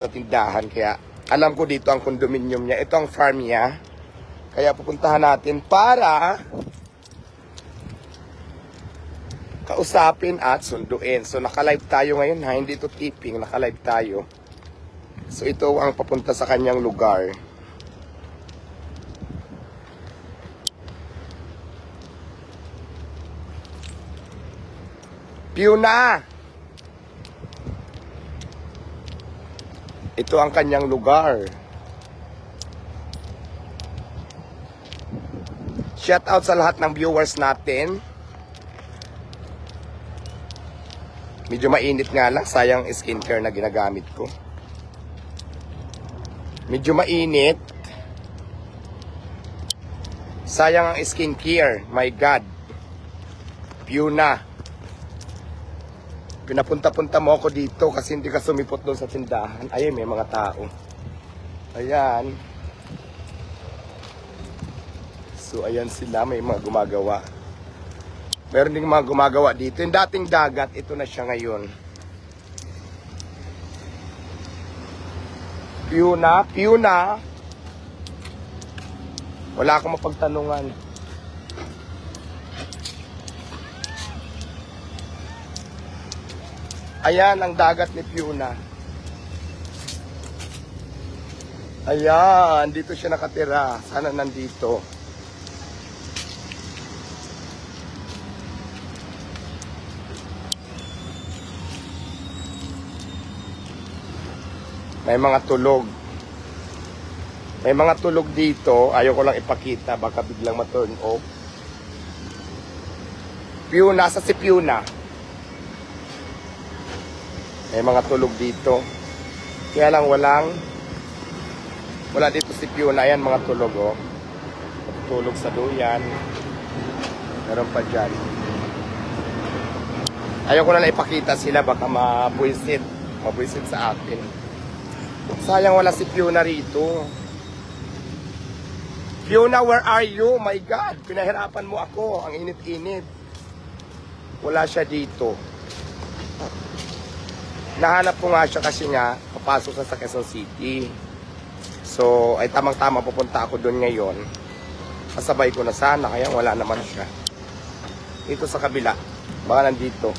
sa tindahan. Kaya alam ko dito ang condominium niya. Ito ang farm niya. Kaya pupuntahan natin para kausapin at sunduin. So naka-live tayo ngayon ha. Hindi to tipping. Naka-live tayo. So ito ang papunta sa kanyang lugar. Piuna! Ito ang kanyang lugar. Shout out sa lahat ng viewers natin. Medyo mainit nga lang, sayang skincare na ginagamit ko. Medyo mainit. Sayang ang skincare, my God. Piuna. Pinapunta-punta mo ako dito kasi hindi ka sumipot doon sa tindahan. Ayun, may mga tao. Ayan. So, ayan sila. May mga gumagawa. Meron ding mga gumagawa dito. Yung dating dagat, ito na siya ngayon. Piuna, Piuna. Wala akong mapagtanungan. Ayan ang dagat ni Piuna. Ayan, dito siya nakatira. Sana nandito. May mga tulog. May mga tulog dito. Ayaw ko lang ipakita. Baka biglang ma-turn off. Piuna, sa si Piuna. May mga tulog dito. Kaya lang walang wala dito si Piuna. Ayan mga tulog oh. Tulog sa duyan. Meron pa dyan. Ayaw ko na lang ipakita sila. Baka mabuisit. Mabuisit sa akin. Sayang wala si Fiona rito. Fiona, where are you? My God, pinahirapan mo ako. Ang init-init. Wala siya dito. Nahanap ko nga siya kasi nga, papasok sa Quezon City. So, ay tamang-tama pupunta ako doon ngayon. Kasabay ko na sana, kaya wala naman siya. Dito sa kabila. Baka nandito.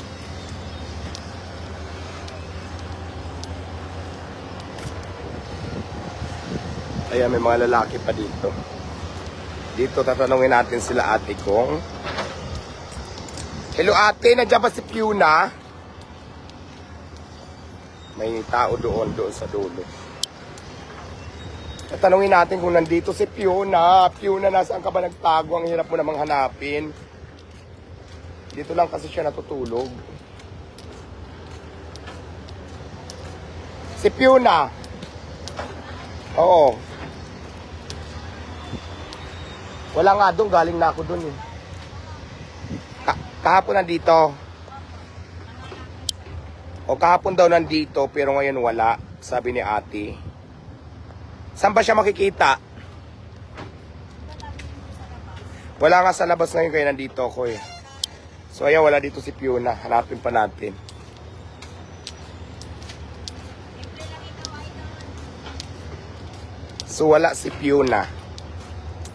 Ayan, may mga lalaki pa dito. Dito, tatanungin natin sila ate kong. Hello ate, nandiyan ba si Piuna? May tao doon, doon sa dulo. Tatanungin natin kung nandito si Piuna. Piuna, nasaan ka ba nagtago? Ang hirap mo namang hanapin. Dito lang kasi siya natutulog. Si Piuna. Oo. Wala nga doon, galing na ako doon eh. Ka- kahapon nandito. O kahapon daw nandito, pero ngayon wala, sabi ni ate. Saan ba siya makikita? Wala nga sa labas ngayon kaya nandito ako eh. So ayan, wala dito si Fiona. Hanapin pa natin. So wala si Fiona.